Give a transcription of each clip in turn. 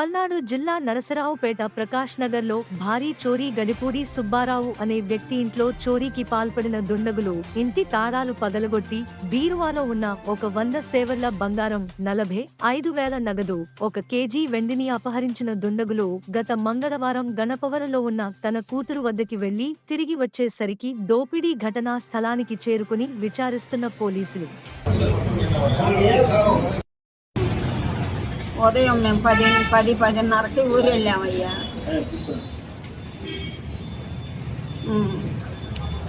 పల్నాడు జిల్లా నరసరావుపేట ప్రకాష్ నగర్లో భారీ చోరీ గడిపూడి సుబ్బారావు అనే వ్యక్తి ఇంట్లో చోరీకి పాల్పడిన దుండగులు ఇంటి తాళాలు పగలగొట్టి బీరువాలో ఉన్న ఒక వంద సేవర్ల బంగారం నలభై ఐదు వేల నగదు ఒక కేజీ వెండిని అపహరించిన దుండగులు గత మంగళవారం గణపవరంలో ఉన్న తన కూతురు వద్దకి వెళ్ళి తిరిగి వచ్చేసరికి దోపిడీ ఘటనా స్థలానికి చేరుకుని విచారిస్తున్న పోలీసులు. ఉదయం మేము పది పది పదిన్నరకి ఊరు వెళ్ళామయ్యా.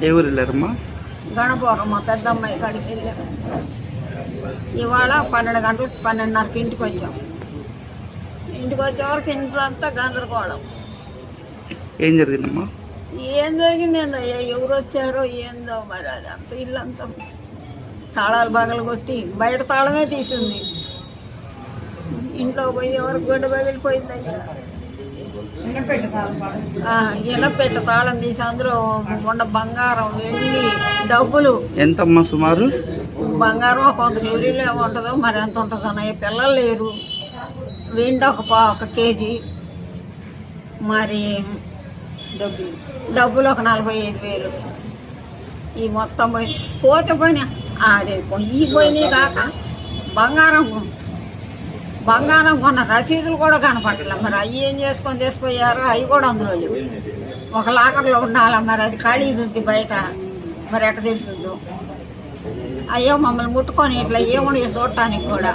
ఏ ఊరు వెళ్ళారమ్మా గణపురం మా పెద్దమ్మాయి కాడికి వెళ్ళాము ఇవాళ పన్నెండు గంటలకు పన్నెండున్నరకి ఇంటికి వచ్చాం. ఇంటికి వచ్చే వరకు ఇంట్లో అంతా గందరగోళం. ఏం జరిగిందమ్మా? ఏం జరిగింది ఏందో అయ్యా ఎవరు వచ్చారో ఏందో మరి అది అంత ఇల్లంతా తాళాలు బగలు కొట్టి బయట తాళమే తీసింది. ఇంట్లో పోయి ఎవరికి గడ్డ పగిలిపోయింది? అయ్యా ఆ, ఇనపెట్ట తాళం తీసి అందులో ఉన్న బంగారం వెండి డబ్బులు. ఎంతమ్మా సుమారు? బంగారం కొంత ఏమో ఉంటుందో మరి ఎంత ఉంటుందో అన్నయ్య పిల్లలు లేరు. వెండి ఒక పా ఒక కేజీ. మరి డబ్బులు. డబ్బులు ఒక నలభై ఐదు వేలు. ఈ మొత్తం పోయి పోతే పోయినా అదే పోయి ఈ పోయినాయి కాక బంగారం బంగారం కొన్న రసీదులు కూడా కనపడలే మరి అవి ఏం చేసుకొని తీసుకుపోయారో అవి కూడా అందులో లేవు. ఒక లాకర్లో ఉండాలా? మరి అది ఖాళీ ఉంది బయట. మరి ఎట్ట తెలుసుద్దు అయ్యో మమ్మల్ని ముట్టుకొని ఇట్లా ఏముండే చూడటానికి కూడా?